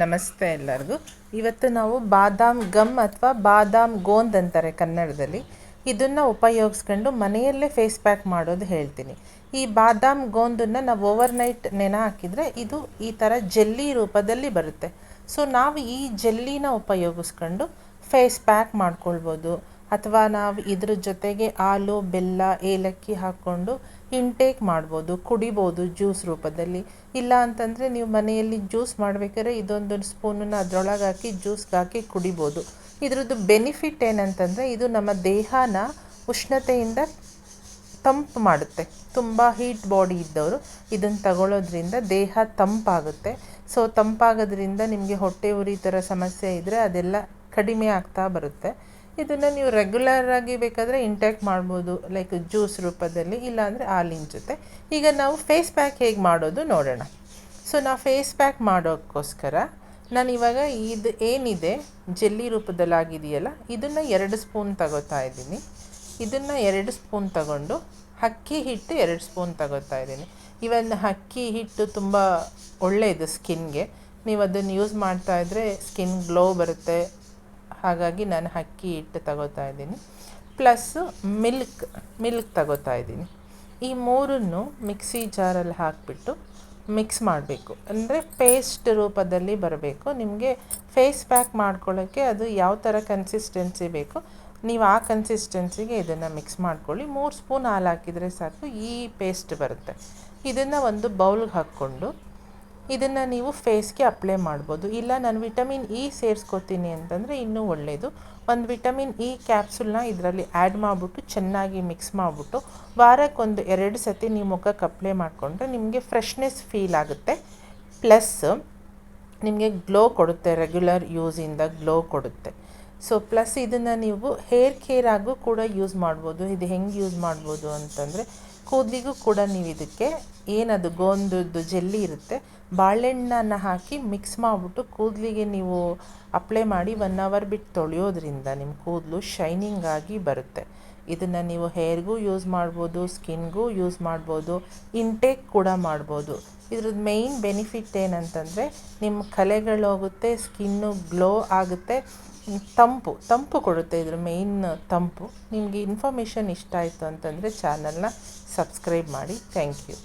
ನಮಸ್ತೆ ಎಲ್ಲರಿಗೂ. ಇವತ್ತು ನಾವು ಬಾದಾಮ್ ಗಮ್ ಅಥವಾ ಬಾದಾಮ್ ಗೋಂದ್ ಅಂತಾರೆ ಕನ್ನಡದಲ್ಲಿ. ಇದನ್ನು ಉಪಯೋಗಿಸ್ಕೊಂಡು ಮನೆಯಲ್ಲೇ ಫೇಸ್ ಪ್ಯಾಕ್ ಮಾಡೋದು ಹೇಳ್ತೀನಿ. ಈ ಬಾದಾಮ್ ಗೋಂದನ್ನು ನಾವು ಓವರ್ನೈಟ್ ನೆನೆ ಹಾಕಿದರೆ ಇದು ಈ ಥರ ಜೆಲ್ಲಿ ರೂಪದಲ್ಲಿ ಬರುತ್ತೆ. ಸೊ ನಾವು ಈ ಜೆಲ್ಲಿನ ಉಪಯೋಗಿಸ್ಕೊಂಡು ಫೇಸ್ ಪ್ಯಾಕ್ ಮಾಡ್ಕೊಳ್ಬೋದು. ಅಥವಾ ನಾವು ಇದ್ರ ಜೊತೆಗೆ ಹಾಲು ಬೆಲ್ಲ, ಏಲಕ್ಕಿ ಹಾಕ್ಕೊಂಡು ಇಂಟೇಕ್ ಮಾಡ್ಬೋದು, ಕುಡಿಬೋದು ಜ್ಯೂಸ್ ರೂಪದಲ್ಲಿ. ಇಲ್ಲ ಅಂತಂದರೆ ನೀವು ಮನೆಯಲ್ಲಿ ಜ್ಯೂಸ್ ಮಾಡಬೇಕಾದ್ರೆ ಇದೊಂದು ಸ್ಪೂನನ್ನು ಅದರೊಳಗೆ ಹಾಕಿ ಜ್ಯೂಸ್ಗೆ ಹಾಕಿ ಕುಡಿಬೋದು. ಇದರದ್ದು ಬೆನಿಫಿಟ್ ಏನಂತಂದರೆ ಇದು ನಮ್ಮ ದೇಹನ ಉಷ್ಣತೆಯಿಂದ ತಂಪು ಮಾಡುತ್ತೆ. ತುಂಬ ಹೀಟ್ ಬಾಡಿ ಇದ್ದವರು ಇದನ್ನು ತಗೊಳ್ಳೋದ್ರಿಂದ ದೇಹ ತಂಪಾಗುತ್ತೆ. ಸೊ ತಂಪಾಗೋದ್ರಿಂದ ನಿಮಗೆ ಹೊಟ್ಟೆ ಉರಿ ಥರ ಸಮಸ್ಯೆ ಇದ್ದರೆ ಅದೆಲ್ಲ ಕಡಿಮೆ ಆಗ್ತಾ ಬರುತ್ತೆ. ಇದನ್ನು ನೀವು ರೆಗ್ಯುಲರ್ ಆಗಿ ಬೇಕಾದರೆ ಇಂಟ್ಯಾಕ್ ಮಾಡ್ಬೋದು ಲೈಕ್ ಜ್ಯೂಸ್ ರೂಪದಲ್ಲಿ, ಇಲ್ಲಾಂದರೆ ಹಾಲಿನ ಜೊತೆ. ಈಗ ನಾವು ಫೇಸ್ ಪ್ಯಾಕ್ ಹೇಗೆ ಮಾಡೋದು ನೋಡೋಣ. ಸೊ ನಾವು ಫೇಸ್ ಪ್ಯಾಕ್ ಮಾಡೋಕ್ಕೋಸ್ಕರ ನಾನು ಇವಾಗ ಇದು ಏನಿದೆ, ಜೆಲ್ಲಿ ರೂಪದಲ್ಲಿ ಆಗಿದೆಯಲ್ಲ ಇದನ್ನು ಎರಡು ಸ್ಪೂನ್ ತಗೋತಾ ಇದ್ದೀನಿ. ಇದನ್ನು ಎರಡು ಸ್ಪೂನ್ ತಗೊಂಡು ಅಕ್ಕಿ ಹಿಟ್ಟು ಎರಡು ಸ್ಪೂನ್ ತಗೋತಾ ಇದ್ದೀನಿ. ಇವನ್ ಅಕ್ಕಿ ಹಿಟ್ಟು ತುಂಬ ಒಳ್ಳೆಯದು ಸ್ಕಿನ್ಗೆ ನೀವು ಅದನ್ನು ಯೂಸ್ ಮಾಡ್ತಾ ಇದ್ದರೆ ಸ್ಕಿನ್ ಗ್ಲೋ ಬರುತ್ತೆ ಹಾಗಾಗಿ ನಾನು ಅಕ್ಕಿ ಹಿಟ್ಟು ತಗೋತಾ ಇದ್ದೀನಿ. ಪ್ಲಸ್ಸು ಮಿಲ್ಕ್ ಮಿಲ್ಕ್ ತಗೋತಾ ಇದ್ದೀನಿ. ಈ ಮೂರನ್ನು ಮಿಕ್ಸಿ ಜಾರಲ್ಲಿ ಹಾಕಿಬಿಟ್ಟು ಮಿಕ್ಸ್ ಮಾಡಬೇಕು. ಅಂದರೆ ಪೇಸ್ಟ್ ರೂಪದಲ್ಲಿ ಬರಬೇಕು. ನಿಮಗೆ ಫೇಸ್ ಪ್ಯಾಕ್ ಮಾಡ್ಕೊಳ್ಳೋಕ್ಕೆ ಅದು ಯಾವ ಥರ ಕನ್ಸಿಸ್ಟೆನ್ಸಿ ಬೇಕು, ನೀವು ಆ ಕನ್ಸಿಸ್ಟೆನ್ಸಿಗೆ ಇದನ್ನು ಮಿಕ್ಸ್ ಮಾಡ್ಕೊಳ್ಳಿ. ಮೂರು ಸ್ಪೂನ್ ಹಾಲು ಹಾಕಿದರೆ ಸಾಕು, ಈ ಪೇಸ್ಟ್ ಬರುತ್ತೆ. ಇದನ್ನು ಒಂದು ಬೌಲ್ಗೆ ಹಾಕ್ಕೊಂಡು ಇದನ್ನು ನೀವು ಫೇಸ್ಗೆ ಅಪ್ಲೈ ಮಾಡ್ಬೋದು. ಇಲ್ಲ ನಾನು ವಿಟಮಿನ್ ಇ ಸೇರಿಸ್ಕೋತೀನಿ ಅಂತಂದರೆ ಇನ್ನೂ ಒಳ್ಳೆಯದು ಒಂದು ವಿಟಮಿನ್ ಇ ಕ್ಯಾಪ್ಸುಲ್ನ ಇದರಲ್ಲಿ ಆ್ಯಡ್ ಮಾಡಿಬಿಟ್ಟು ಚೆನ್ನಾಗಿ ಮಿಕ್ಸ್ ಮಾಡಿಬಿಟ್ಟು ವಾರಕ್ಕೊಂದು ಎರಡು ಸತಿ ನೀವು ಮುಖಕ್ಕೆ ಅಪ್ಲೈ ಮಾಡಿಕೊಂಡ್ರೆ ನಿಮಗೆ ಫ್ರೆಶ್ನೆಸ್ ಫೀಲ್ ಆಗುತ್ತೆ. ಪ್ಲಸ್ ನಿಮಗೆ ಗ್ಲೋ ಕೊಡುತ್ತೆ, ರೆಗ್ಯುಲರ್ ಯೂಸಿಂದ ಗ್ಲೋ ಕೊಡುತ್ತೆ. ಸೊ ಪ್ಲಸ್ ಇದನ್ನು ನೀವು ಹೇರ್ ಕೇರ್ ಆಗು ಕೂಡ ಯೂಸ್ ಮಾಡ್ಬೋದು. ಇದು ಹೆಂಗೆ ಯೂಸ್ ಮಾಡ್ಬೋದು ಅಂತಂದರೆ ಕೂದಲಿಗೂ ಕೂಡ ನೀವು ಇದಕ್ಕೆ ಏನದು, ಗೋಂದದ್ದು ಜೆಲ್ಲಿ ಇರುತ್ತೆ. ಬಾಳೆಹಣ್ಣನ್ನು ಹಾಕಿ ಮಿಕ್ಸ್ ಮಾಡಿಬಿಟ್ಟು ಕೂದಲಿಗೆ ನೀವು ಅಪ್ಲೈ ಮಾಡಿ ಒನ್ ಅವರ್ ಬಿಟ್ಟು ತೊಳೆಯೋದ್ರಿಂದ ನಿಮ್ಮ ಕೂದಲು ಶೈನಿಂಗ್ ಆಗಿ ಬರುತ್ತೆ. ಇದನ್ನು ನೀವು ಹೇರ್ಗೂ ಯೂಸ್ ಮಾಡ್ಬೋದು ಸ್ಕಿನ್ಗೂ ಯೂಸ್ ಮಾಡ್ಬೋದು ಇಂಟೇಕ್ ಕೂಡ ಮಾಡ್ಬೋದು. ಇದ್ರದ್ದು ಮೇಯ್ನ್ ಬೆನಿಫಿಟ್ ಏನಂತಂದರೆ ನಿಮ್ಮ ಕಲೆಗಳು ಹೋಗುತ್ತೆ ಸ್ಕಿನ್ನು ಗ್ಲೋ ಆಗುತ್ತೆ, ತಂಪು ತಂಪು ಕೊಡುತ್ತೆ ಇದ್ರ ಮೇಯ್ನ್ ತಂಪು. ನಿಮಗೆ ಇನ್ಫಾರ್ಮೇಷನ್ ಇಷ್ಟ ಆಯಿತು ಅಂತಂದರೆ ಚಾನಲ್ನ ಸಬ್ಸ್ಕ್ರೈಬ್ ಮಾಡಿ. Thank you